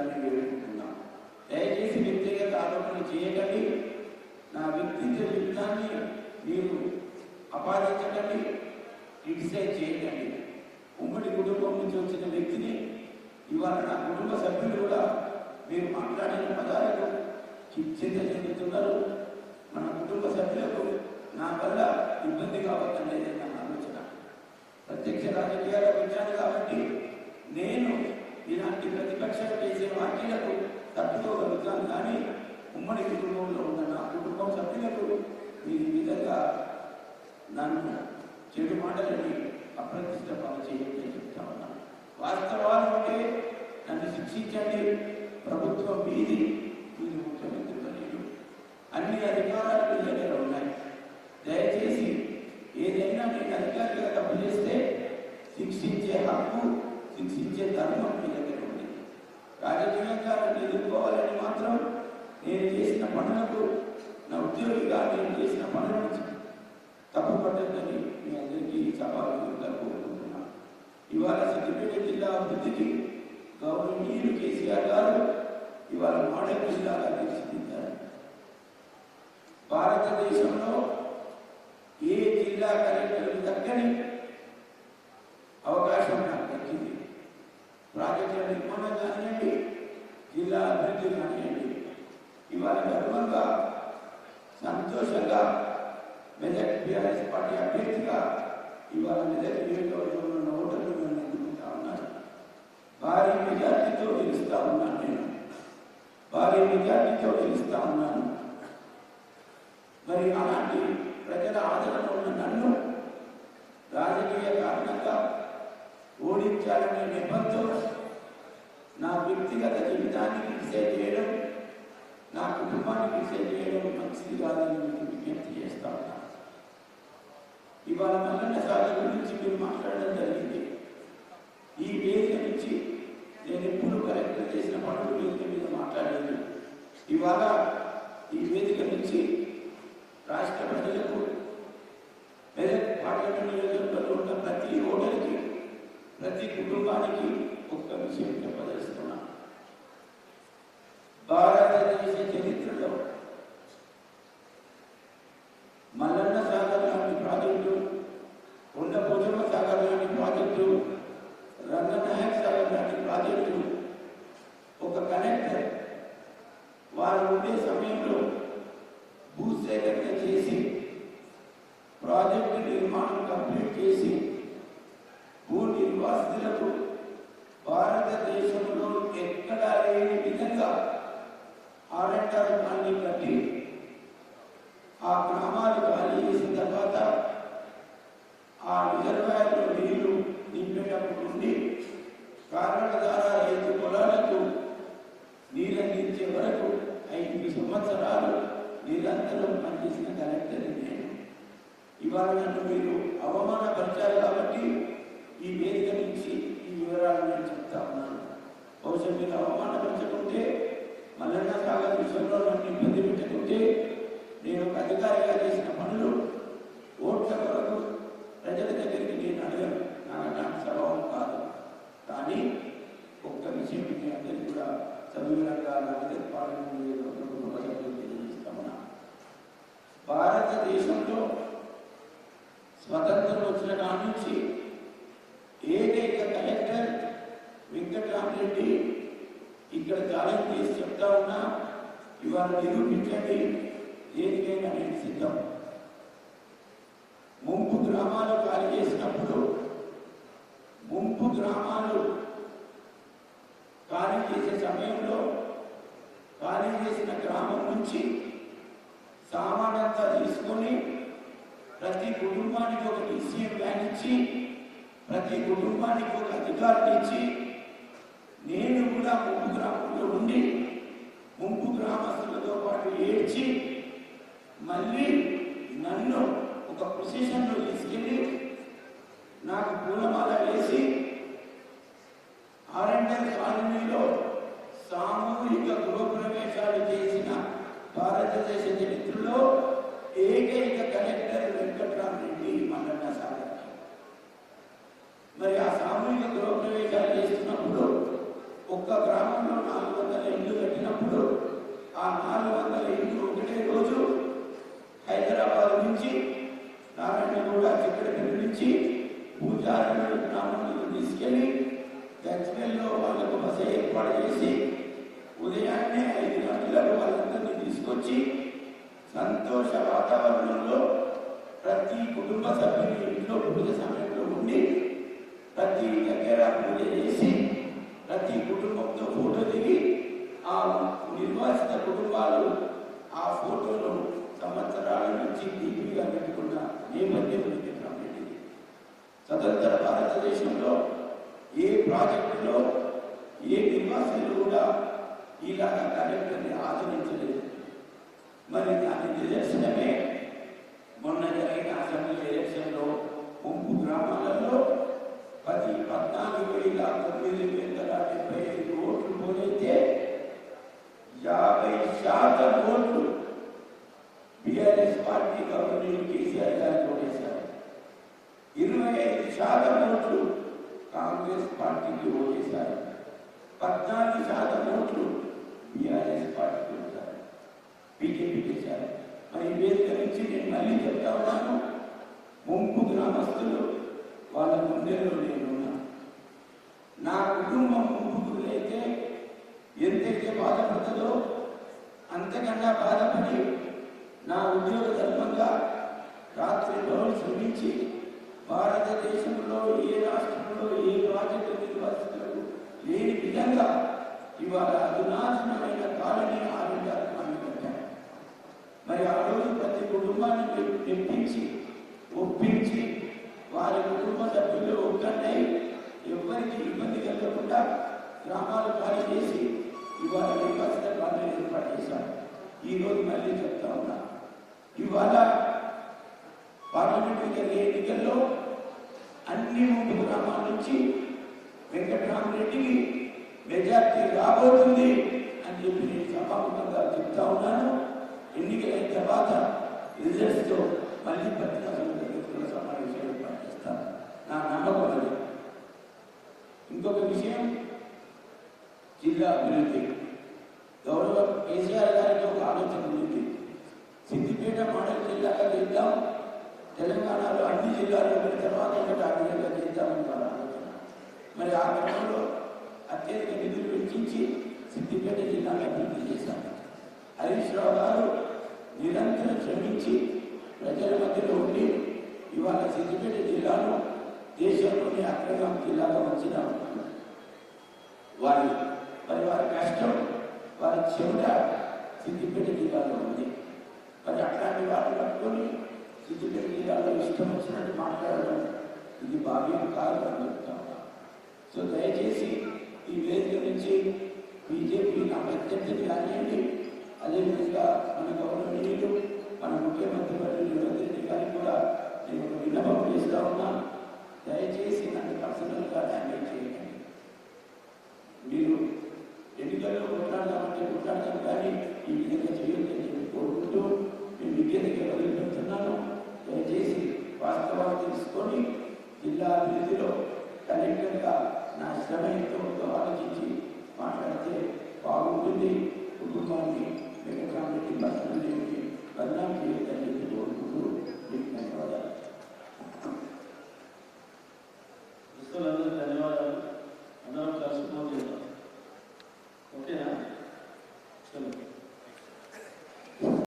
దాన్ని వేడుకుంటున్నాం దయచేసి వ్యక్తిగత ఆరోపణలు చేయకండి. నా వ్యక్తిగత యుద్ధాన్ని మీరు అపాదించకండి క్రిటిసైజ్ చేయకండి. ఉమ్మడి కుటుంబం నుంచి వచ్చిన వ్యక్తిని ఇవాళ నా కుటుంబ సభ్యులు కూడా మీరు మాట్లాడిన పదాలకు చింత చెందుతున్నారు. మన కుటుంబ సభ్యులకు నా వల్ల ఇబ్బంది లేదని నా ఆలోచన. ప్రత్యక్ష రాజకీయాలకు వచ్చాను కాబట్టి నేను ఇలాంటి ప్రతిపక్షాలు చేసే వ్యాఖ్యలకు తట్టుకోగలుగుతాను కానీ ఉమ్మడి కుటుంబంలో ఉన్న నా కుటుంబం సభ్యులకు మీరు ఈ విధంగా నన్ను చెడు మాటలని అప్రతిష్ట పాలు చేయమని చెప్తా ఉన్నాను వాస్తవాలు ఉంటే నన్ను శిక్షించండి. ప్రభుత్వం మీది మీరు ముఖ్యమంత్రి లేదు అన్ని అధికారాలు మీ దగ్గర ఉన్నాయి. దయచేసి ఏదైనా నేను అధికారిగా తప్పు చేస్తే శిక్షించే హక్కు శిక్షించే ధర్మం మీ దగ్గర ఉంది రాజకీయంగా ఎదుర్కోవాలని మాత్రం నేను చేసిన పనులకు నా ఉద్యోగిగా నేను చేసిన పనులను తప్పు పట్టద్దని మీ అందరికీ సభాగా కోరుకుంటున్నాను ఇవాళ సిద్దిపేట జిల్లా అభివృద్ధికి గౌరవనీయులు కేసీఆర్ గారు ఇవాళ మోడల్ జిల్లాగా తీర్చిదిద్దారు భారతదేశంలో ఏ జిల్లా కలెక్టర్ తగ్గని అవకాశం నాకు దక్కింది ప్రాజెక్టుల నిర్మాణం కానివ్వండి జిల్లా అభివృద్ధి కానివ్వండి ఇవాళ గర్వంగా సంతోషంగా మెదక్ బీఆర్ఎస్ పార్టీ అభ్యర్థిగా ఇవాళ మెదక్ నియోజకవర్గంలో ఉన్న ఓటర్లు నన్ను ఎన్నుకుంటా ఉన్నారు. భారీ మెజార్టీతో గెలుస్తా ఉన్నాను నేను. భారీ మెజార్టీతో గెలుస్తా ఉన్నాను. మరి అలాంటి ప్రజల ఆదరణలో ఉన్న నన్ను రాజకీయ కారణంగా ఓడించాలనే నిబంధన నా వ్యక్తిగత జీవితాన్ని క్రిటిసైజ్ చేయడం నా కుటుంబాన్ని క్రిటిసైజ్ చేయడం మీకు విజ్ఞప్తి చేస్తా ఉన్నాను ఇవాళ మల్లన్న సాగర్ గురించి మీరు మాట్లాడడం జరిగింది ఈ వేదిక నుంచి నేను ఎప్పుడు కలెక్టర్ చేసిన పనులు వేదిక మీద మాట్లాడలేదు ఇవాళ ఈ వేదిక నుంచి రాష్ట్ర ప్రజలకు మెదక్ పార్లమెంట్ నియోజకవర్గంలో ఉన్న ప్రతి ఓటర్కి ప్రతి కుటుంబానికి ఒక్క విషయం చెప్పదలుస్తున్నా భారతదేశ చరిత్రలో మల్లన్న సాగర్ లాంటి ప్రాజెక్టు కొండ పోచమ్మ సాగర్ లాంటి ప్రాజెక్టు రంగనాయక్ సాగర్ లాంటి ప్రాజెక్టు ఒక కనెక్టర్ వారు ఉండే సమయంలో భూసేకరణ చేసి ప్రాజెక్టు నిర్మాణం కంప్లీట్ చేసి భూ నిర్వాసితులకు భారతదేశంలో ఎక్కడా లేని విధంగా ఆర్ఎండ్ఆర్ ప్లాన్ని కట్టి ఆ గ్రామాలు ఖాళీ చేసిన తర్వాత ఆ రిజర్వాయర్లో నీళ్ళు నింపేటప్పుడు నుండి కారణ ద్వారా రైతు పొలాలకు నీరందించే వరకు ఐదు సంవత్సరాలు నిరంతరం పనిచేసిన కలెక్టర్ నేను. ఇవాళ నన్ను మీరు అవమానపరిచారు కాబట్టి ఈ వేదిక నుంచి ఈ వివరాలు నేను చెప్తా ఉన్నాను. బహుశా మీరు అవమానపరచకుంటే మల్లన్న సాగర్ విషయంలో నన్ను ఇబ్బంది పెట్టకుంటే నేను ఒక అధికారిగా చేసిన పనులు ఓట్ల కొరకు ప్రజల దగ్గరికి నేను అడగను నాకు అట్లాంటి స్వభావం కాదు కానీ ఒక్క విషయం మీ అందరికీ కూడా సవివరంగా నా దగ్గర పాలన తెలియజేస్తామన్నా భారతదేశంలో స్వతంత్రం వచ్చిన కాడి నుంచి ఏకైక కలెక్టర్ వెంకటరామరెడ్డి ఇక్కడ ఛాలెంజ్ చేసి చెప్తా ఉన్నా ఇవాళ నిరూపించండి. దేనికైనా నేను సిద్ధం. ముంపు గ్రామాలు ఖాళీ చేసినప్పుడు ముంపు గ్రామాలు ఖాళీ చేసే సమయంలో ఖాళీ చేసిన గ్రామం నుంచి సామానంతా తీసుకొని ప్రతి కుటుంబానికి ఒక డిసిఎం వ్యాన్ ఇచ్చి ప్రతి కుటుంబానికి ఒక అధికారిని ఇచ్చి నేను కూడా ముంపు గ్రామంలో ఉండి పాటు మళ్ళీ నన్ను ఒక పొజిషన్లో తీసుకెళ్ళి నాకు పూలమాల వేసి ఆర్ఎండర్ కాలనీలో సామూహిక గృహప్రవేశాలు చేసిన భారతదేశ చరిత్రలో ఏకైక కలెక్టర్ వెంకట్రామరెడ్డి మల్లన్న సాగర్ మరి ఆ సామూహిక గృహప్రవేశాలు చేస్తున్నప్పుడు ఒక్క గ్రామంలో నాలుగు వందల ఇల్లు కట్టినప్పుడు నాలుగు వందల ఇల్లు ఒకటే రోజు హైదరాబాద్ నుంచి నారాయణగూడ చిక్కడపల్లి నుంచి పూజారులు గ్రామంలో తీసుకెళ్ళి గజ్వెల్లో వాళ్ళకు బస ఏర్పాటు చేసి ఉదయాన్నే ఐదు గంటలకు వాళ్ళందరినీ తీసుకొచ్చి సంతోష వాతావరణంలో ప్రతి కుటుంబ సభ్యుని ఇంట్లో పూజ సమయంలో ఉండి ప్రతి దగ్గర పూజ చేసి ప్రతి కుటుంబంతో ఫోటో దిగి ఆ నిర్వాసిత కుటుంబాలు ఆ ఫోటోను సంవత్సరాల నుంచి డీపీగా పెట్టుకున్న నేపథ్యం పెట్టింది స్వతంత్ర భారతదేశంలో ఏ ప్రాజెక్టులో ఏ నిర్వాసితులు కూడా ఇలాగ కలెక్టర్ని ఆదరించలేదు మరి దాని నిదర్శనమే. మొన్న జరిగిన అసెంబ్లీ ఎలక్షన్లో ముంపు గ్రామాలలో పది పద్నాలుగు వేల తొమ్మిది వందల డెబ్బై ఐదు ఓట్లు పోలైతే యాభై శాతం ఓట్లు బీఆర్ఎస్ పార్టీ గవర్నర్ కేసీఆర్ గారు ఓటేశారు ఇరవై ఐదు శాతం ఓట్లు కాంగ్రెస్ పార్టీకి ఓటేశారు. పద్నాలుగు శాతం ఓట్లు బీఆర్ఎస్ పార్టీకి ఓటారు బీజేపీ చేశారు మరి ఈ వేదిక నుంచి నేను మళ్ళీ చెప్తా ఉన్నాను. ముంపు గ్రామస్తులు వాళ్ళ గుండెల్లో నేనున్నా నా కుటుంబం ముంపుకు అయితే ఎంతైతే బాధపడుతుందో అంతకన్నా బాధపడి నా ఉద్యోగ ధర్మంగా రాత్రి రోజు శ్రమించి భారతదేశంలో ఏ రాష్ట్రంలో ఏ ప్రాజెక్టు నిర్వాసితులకు లేని విధంగా ఇవాళ అధునాశనమైన కాలనీ ఆరోగ్యాన్ని కట్టాను మరి ఆ రోజు ప్రతి కుటుంబాన్ని తెప్పించి ఒప్పించి వారి కుటుంబ సభ్యులు ఒక్కడై ఎవరికి ఇబ్బంది కలగకుండా గ్రామాలు ఖాళీ చేసి ఇవాళ నిర్వాసిత కాలనీ ఏర్పాటు చేశారు. ఈ రోజు మళ్ళీ చెప్తా ఉన్నా ఇవాళ పార్లమెంట్ జరిగే ఎన్నికల్లో అన్ని మూడు గ్రామాల నుంచి వెంకటరామరెడ్డికి మెజార్టీ రాబోతుంది అని చెప్పి నేను సభాముఖంగా చెప్తా ఉన్నాను. ఎన్నికలైన తర్వాత రిజల్ట్స్తో మళ్ళీ పత్రికలు సమావేశం ఏర్పాటు చేస్తాను నా నమ్మకం అది ఇంకొక విషయం జిల్లా అభివృద్ధి గౌరవ కేసీఆర్ గారికి ఒక ఆలోచన ఉంది సిద్దిపేట మోడల్ జిల్లాగా చేద్దాం తెలంగాణలో అన్ని జిల్లాలో మరి తర్వాత ఒకటి ఆ విధంగా చేద్దామని మరి ఆ క్రమంలో అత్యధిక నిధులు వెచ్చించి సిద్దిపేట జిల్లాను అభివృద్ధి చేశాం హరీష్ రావు గారు నిరంతరం శ్రమించి ప్రజల మధ్యలో ఉండి ఇవాళ సిద్దిపేట జిల్లాను దేశంలోని అగ్రగామ జిల్లాగా వచ్చిన వారి మరి వారి కష్టం వారి చెవుట సిద్దిపేట జిల్లాలో ఉంది. మరి అట్లాంటి వారిని పట్టుకొని సిద్దిపేట జిల్లాలో ఇష్టం వచ్చినట్టు మాట్లాడడం. ఇది భావ్యం కాదు అని చెప్తా. సో దయచేసి ఈ వేదిక నుంచి బీజేపీని నా కానివ్వండి. అదేవిధంగా మన గవర్నమెంట్ మన ముఖ్యమంత్రి వర్యులు రేవంత్ రెడ్డి గారికి కూడా నేను ఒక విన్నపం చేస్తా ఉన్నా. దయచేసి నన్ను పర్సనల్గా డ్యామేజ్ చేయండి. మీరు ఎన్నికల్లో కొట్లాడదామంటే కొట్లాడదాం కానీ ఈ విధంగా చేయొద్దని చెప్పి కోరుకుంటూ నేను విద్యతకి వదిలిపెడుతున్నాను దయచేసి వాస్తవాలు తెలుసుకొని జిల్లా అభివృద్ధిలో కలెక్టర్గా నా శ్రమ ఎంతో ఆలోచించి మాట్లాడితే బాగుంటుంది. కుటుంబాన్ని